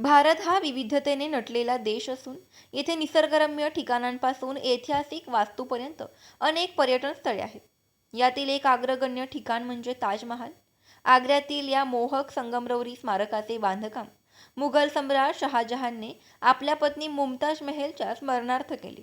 भारत हा विविधतेने नटलेला देश असून येथे निसर्गरम्य ठिकाणांपासून ऐतिहासिक वास्तूपर्यंत अनेक पर्यटन स्थळे आहेत. यातील एक आग्रगण्य ठिकाण म्हणजे ताजमहाल. आग्र्यातील या मोहक संगमरवरी स्मारकाचे बांधकाम मुघल सम्राट शहाजहानने आपल्या पत्नी मुमताज मेहलच्या स्मरणार्थ केले.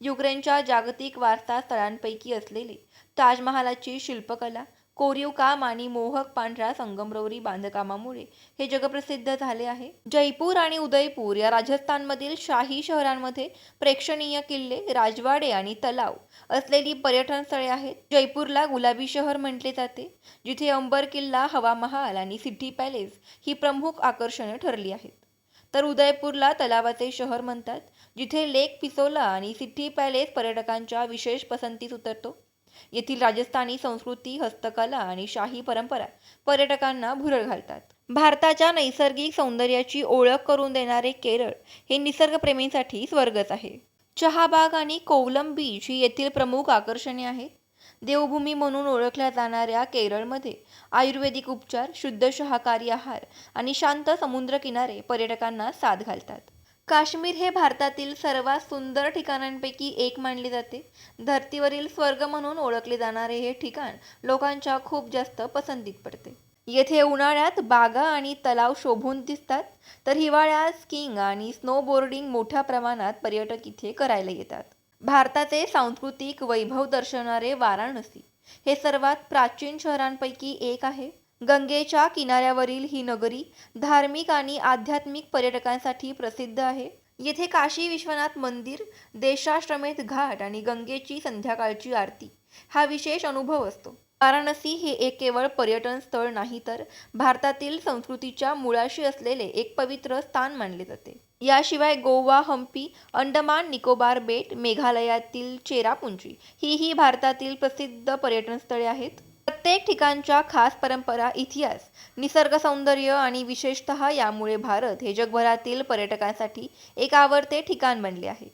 युक्रेनच्या जागतिक वारसा स्थळांपैकी असलेले ताजमहालाची शिल्पकला कोरीव काम आणि मोहक पांढऱ्या संगमरवरी बांधकामामुळे हे जगप्रसिद्ध झाले आहे. जयपूर आणि उदयपूर या राजस्थानमधील शाही शहरांमध्ये प्रेक्षणीय किल्ले राजवाडे आणि तलाव असलेली पर्यटन स्थळे आहेत. जयपूरला गुलाबी शहर म्हटले जाते जिथे अंबर किल्ला हवा महाल आणि सिटी पॅलेस ही प्रमुख आकर्षणे ठरली आहेत. तर उदयपूरला तलावाचे शहर म्हणतात जिथे लेक पिसोला आणि सिटी पॅलेस पर्यटकांच्या विशेष पसंतीस उतरतो. येथील राजस्थानी संस्कृती हस्तकला आणि शाही परंपरा पर्यटकांना भुरळ घालतात. भारताच्या नैसर्गिक सौंदर्याची ओळख करून देणारे केरळ हे निसर्गप्रेमींसाठी स्वर्गच आहे. चहाबाग आणि कोवलम बीच ही येथील प्रमुख आकर्षणे आहेत. देवभूमी म्हणून ओळखल्या जाणाऱ्या केरळमध्ये आयुर्वेदिक उपचार शुद्ध शाकाहारी आहार आणि शांत समुद्रकिनारे पर्यटकांना साथ घालतात. काश्मीर हे भारतातील सर्वात सुंदर ठिकाणांपैकी एक मानले जाते. धर्तीवरील स्वर्ग म्हणून ओळखले जाणारे हे ठिकाण लोकांच्या खूप जास्त पसंतीत पडते. येथे उन्हाळ्यात बागा आणि तलाव शोभून दिसतात तर हिवाळ्यात स्कीइंग आणि स्नोबोर्डिंग मोठ्या प्रमाणात पर्यटक इथे करायला येतात. भारताचे सांस्कृतिक वैभव दर्शवणारे वाराणसी हे सर्वात प्राचीन शहरांपैकी एक आहे. गंगेच्या किनाऱ्यावरील ही नगरी धार्मिक आणि आध्यात्मिक पर्यटकांसाठी प्रसिद्ध आहे. येथे काशी विश्वनाथ मंदिर देशाश्रमेत घाट आणि गंगेची संध्याकाळची आरती हा विशेष अनुभव असतो. वाराणसी हे एक केवळ पर्यटन स्थळ नाही तर भारतातील संस्कृतीच्या मुळाशी असलेले एक पवित्र स्थान मानले जाते. याशिवाय गोवा हम्पी अंडमान निकोबार बेट मेघालयातील चेरापुंजी ही ही भारतातील प्रसिद्ध पर्यटन स्थळे आहेत. प्रत्येक ठिकाणच्या खास परंपरा इतिहास निसर्ग सौंदर्य आणि विशेषतः यामुळे भारत हे जगभरातील पर्यटकांसाठी एक आवडते ठिकाण बनले आहे.